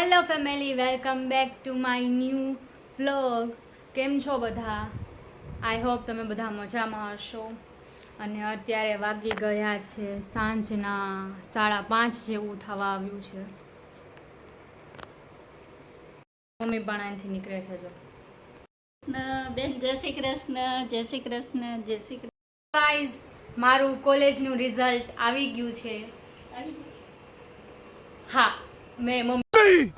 Hello family welcome back to my new vlog કેમ છો બધા? આઈ હોપ તમે બધા મજામાં હશો. અને અત્યારે વાગી ગયા છે સાંજના સાડા પાંચ જેવું થવા આવ્યું છે. મમ્મી પણ અહીંથી નીકળે છે જો. બેન જય શ્રી કૃષ્ણ જય શ્રી કૃષ્ણ જય શ્રી કૃષ્ણ. ગાઈઝ મારું કોલેજનું રિઝલ્ટ આવી ગયું છે. હા મેં મમ્મી નહીં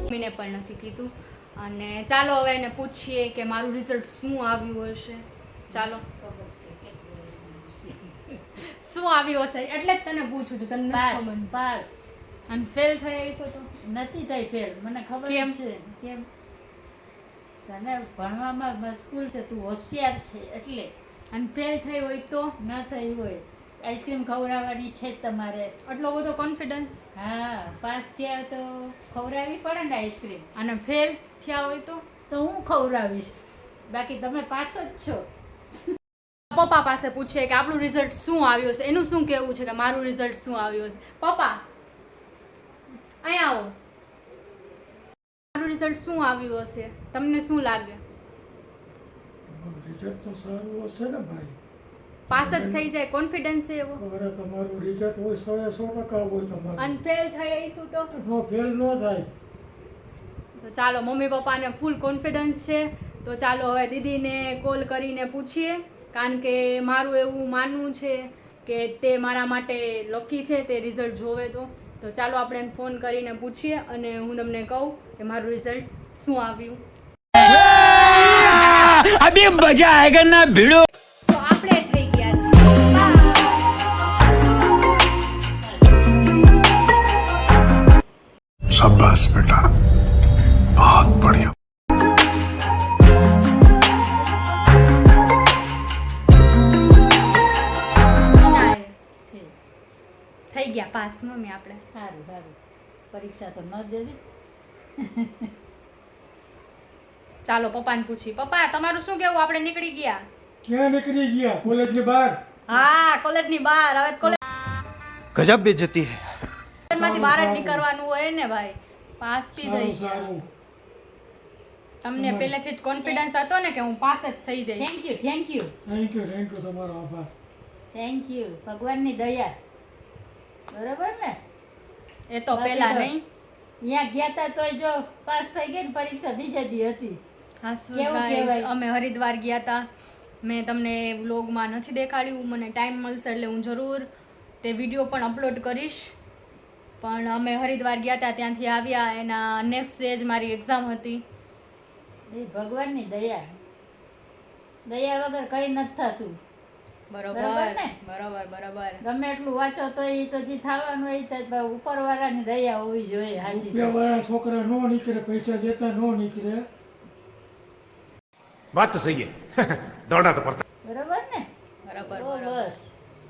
મમ્મીને પણ નથી કીધું. અને ચાલો હવે એને પૂછીએ કે મારું રિઝલ્ટ શું આવ્યું હશે? ચાલો. શું આવ્યું હશે? એટલે જ તને પૂછું છું તને પાસ પાસ. અને ફેલ થઈ છો તો? નથી થઈ ફેલ મને ખબર કેમ? છે. કેમ? તને ભણવામાં મશ્કુલ છે તું હોશિયાર છે એટલે. અને ફેલ થઈ હોય તો? ન થઈ હોય. આઈસ્ક્રીમ ખવડાવવાની છે જ તમારે. આટલો બધો કોન્ફિડન્સ હા પાસ થયા તો ખવડાવી પડે ને આઈસ્ક્રીમ. અને ફેલ થયા હોય તો? તો હું ખવડાવીશ. બાકી તમે પાસ જ છો. પપ્પા પાસે પૂછે કે આપણું રિઝલ્ટ શું આવ્યું હશે? એનું શું કહેવું છે કે મારું રિઝલ્ટ શું આવ્યું હશે? પપ્પા અહીંયા આવો. મારું રિઝલ્ટ શું આવ્યું હશે? તમને શું લાગે? રિઝલ્ટ તો સારું હશે ને ભાઈ? પાસ જ થઈ જાય કોન્ફિડન્સ છે એવો. અરે તમારું રિઝલ્ટ હોય સો એ સો ટકા હોય તમારું. અને ફેલ થઈ શું તો? નો ફેલ ન થાય. તો ચાલો મમ્મી પપ્પાને ફૂલ કોન્ફિડન્સ છે. તો ચાલો હવે દીદીને કોલ કરીને પૂછીએ. કારણ કે મારું એવું માનવું છે કે તે મારા માટે લકી છે તે રિઝલ્ટ જોવે તો. તો ચાલો આપણે ફોન કરીને પૂછીએ અને હું તમને કહું કે મારું રિઝલ્ટ શું આવ્યું. અભી મજા આયગા ભીડો. પાસ મમ્મી આપણે. સારું સારું. પરીક્ષા તો ન દેવી. ચાલો પપ્પાને પૂછી પપ્પા તમારું શું કેવું? આપણે નીકળી ગયા. ક્યાં નીકળી ગયા? કોલેજની બહાર? હા કોલેજની બહાર. હવે કોલેજ ગજબ બેજતી હે. માંથી બહાર જ નીકળવાનું હોય ને ભાઈ. પાસ પી થઈ ગયા. તમને પહેલેથી જ કોન્ફિડન્સ હતો ને કે હું પાસ જ થઈ જઈશ. Thank you thank you thank you thank you તમારો આભાર. થેન્ક યુ ભગવાનની દયા. બરાબર ને? એ તો પેલા નહીં. ત્યાં ગયા તા તોય જો પાસ થઈ ગઈ ને પરીક્ષા બીજા દી હતી. હા? અમે હરિદ્વાર ગયા હતા મેં તમને વ્લોગમાં નથી દેખાડ્યું મને ટાઈમ મળશે એટલે હું જરૂર તે વીડિયો પણ અપલોડ કરીશ. પણ અમે હરિદ્વાર ગયા હતા ત્યાંથી આવ્યા એના નેક્સ્ટ ડે જ મારી એક્ઝામ હતી. એ ભગવાનની દયા. દયા વગર કઈ નથી થતું. બરોબર બરોબર બરોબર ગમે એટલું વાંચો તો એ તો જે થવાનું એ ઉપરવાળાની દયા હોવી જોઈએ હાજી. રૂપિયાવાળા છોકરા નો નીકળે પૈસા દેતા નો નીકળે. વાત તો સહી દોડા તો પડતા. બરોબર ને? બરોબર બસ.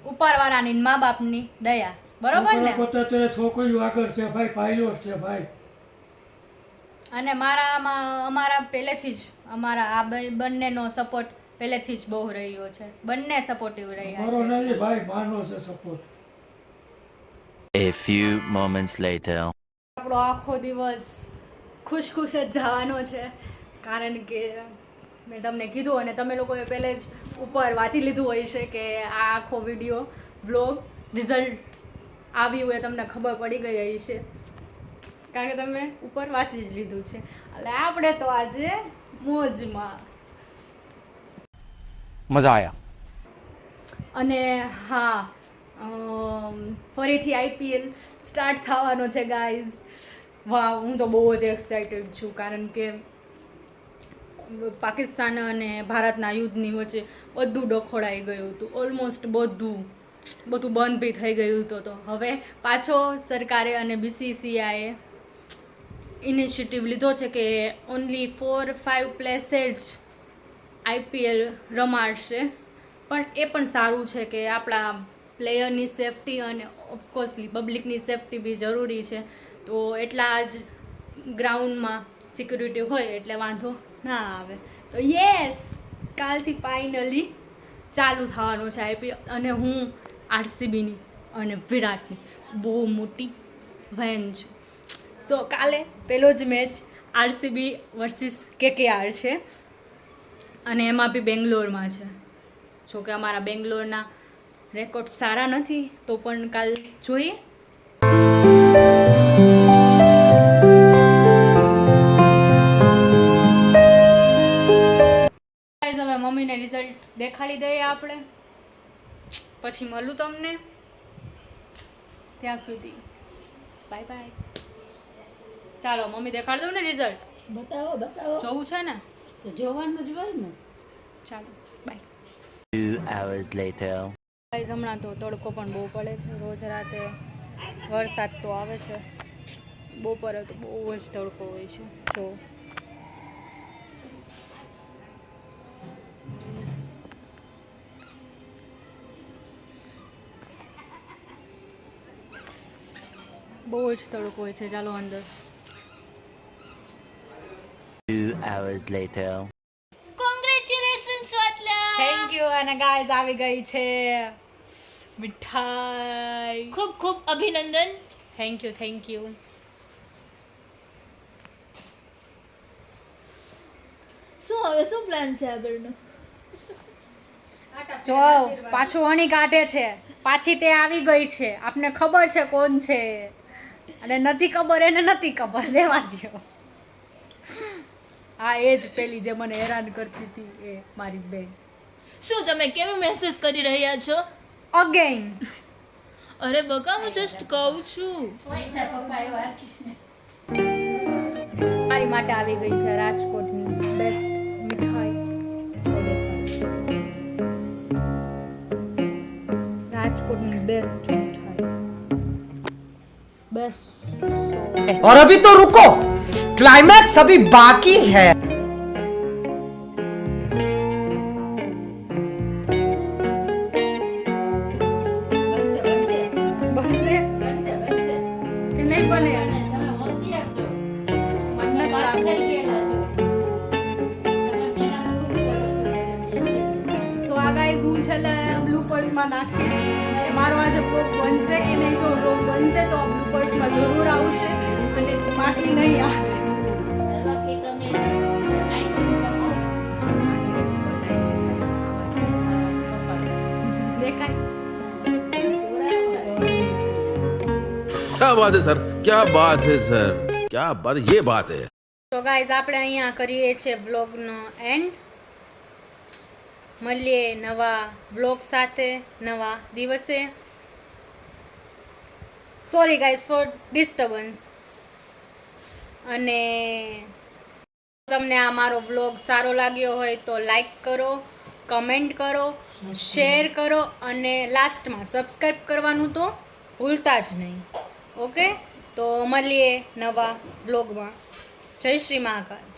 ઉપરવાળાની મા બાપની દયા. બરોબર ને? પોતા છોકરી છોકરીઓ આગળ છે ભાઈ પાયલોટ છે ભાઈ. અને મારામાં અમારા પહેલેથી જ અમારા આ બંનેનો સપોર્ટ પહેલેથી જ બહુ રહ્યો છે. બંને સપોર્ટિવ રહ્યા મારો છે. નથી ભાઈ માનો છે support A few moments later. આપણો આખો દિવસ ખુશ ખુશ જ જવાનો છે. કારણ કે મેં તમને કીધું અને તમે લોકોએ પહેલે જ ઉપર વાંચી લીધું હોય છે કે આ આખો વીડિયો બ્લોગ રિઝલ્ટ આવ્યું એ તમને ખબર પડી ગઈ હશે કારણ કે તમે ઉપર વાંચી જ લીધું છે. એટલે આપણે તો આજે મોજમાં મજા આવ્યા અને હા ફરીથી આઈપીએલ સ્ટાર્ટ થવાનો છે ગાઈઝ વાહ હું તો બહુ જ એક્સાઇટેડ છું, કારણ કે પાકિસ્તાન અને ભારતના યુદ્ધની વચ્ચે બધું ડખોડાઈ ગયું હતું ઓલમોસ્ટ બધું બધું બંધ બી થઈ ગયું હતું તો. હવે પાછો સરકારે અને બીસીસીઆઈએ ઇનિશિયેટિવ લીધો છે કે ઓનલી ફોર ફાઇવ પ્લેસે જ આઈપીએલ રમાડશે. પણ એ પણ સારું છે કે આપણા પ્લેયરની સેફટી અને ઓફકોર્સલી પબ્લિકની સેફટી બી જરૂરી છે. તો એટલા જ ગ્રાઉન્ડમાં સિક્યુરિટી હોય એટલે વાંધો ના આવે. તો યસ, કાલથી ફાઇનલી ચાલુ થવાનું છે આઈપીએલ અને હું આરસીબીની અને વિરાટની બહુ મોટી ફેન છું. સો કાલે પહેલો જ મેચ આરસીબી વર્સિસ કેકેઆર છે. અને એમાં બી બેંગ્લોરમાં છે. જો કે અમારા બેંગ્લોરના રેકોર્ડ સારા નથી તો પણ કાલ જોઈએ. હવે મમ્મીને રિઝલ્ટ દેખાડી દઈએ આપણે. પછી મળું તમને. ત્યાં સુધી. બાય બાય ચાલો મમ્મી દેખાડી દઉં ને રિઝલ્ટ બતાવો બતાવો. જોવું છે ને? તો જોવાનું જ હોય ને. ચાલો bye Two hours later. Guys હમણાં તો તડકો પણ બહુ પડે છે રોજ રાતે. વરસાદ તો આવે છે. બપોરે તો બહુ જ તડકો હોય છે. જો. બહુ જ તડકો હોય છે. ચાલો અંદર. Two hours later. Congratulations, Swatla! Thank you અને ગાઈઝ આવી ગઈ છે મીઠાઈ. ખૂબ ખૂબ અભિનંદન. થેન્ક યુ થેન્ક યુ શું હવે શું પ્લાન છે આગળનો? જો પાછું અણી કાઢે છે. પાછી તે આવી ગઈ છે. આપને ખબર છે કોણ છે. અને નથી ખબર એને નથી ખબર. રહેવા દો હા એ જ પેલી જે મને હેરાન કરતી હતી એ મારી બેન શું તમે કેવું મહેસૂસ કરી રહ્યા છો અગેન અરે બકા હું જસ્ટ કહું છું હોય ને પપ્પા એવા મારી માટે આવી ગઈ છે રાજકોટની બેસ્ટ મીઠાઈ જો દેખાય. રાજકોટની બેસ્ટ મીઠાઈ બેસ્ટ और अभी तो रुको क्लाइमैक्स अभी बाकी है બનશે બનશે બનશે બનશે બનશે કે નહીં બને અને તમે હોશિયાર છો મને નથી પાસ થઈ લાગતું. ગયેલા છો તમે મહેનત ખૂબ કરો છો મેડમ બેસીને. તો આ ગાઈઝ હું છેલ્લે બ્લુપર્સમાં નાખીશ કે મારો આજે બ્લોગ બનશે કે નહીં જો બ્લોગ બનશે તો આ બ્લુપર્સમાં જરૂર આવશે અને બાકી નહીં આવે क्या बात है सर क्या बात है सर क्या बात ये बात है તો ગાઈઝ આપણે અહીંયા કરીએ છીએ વ્લોગનો એન્ડ મળીએ નવા વ્લોગ સાથે નવા દિવસે સોરી ગાઈઝ ફોર ડિસ્ટર્બન્સ અને તમને આ મારો વ્લોગ સારો લાગ્યો હોય તો લાઈક કરો કમેન્ટ કરો શેર કરો અને લાસ્ટમાં સબસ્ક્રાઈબ કરવાનું તો ભૂલતા જ નહીં ઓકે? તો મળીએ નવા બ્લોગમાં જય શ્રી મહાકાલ.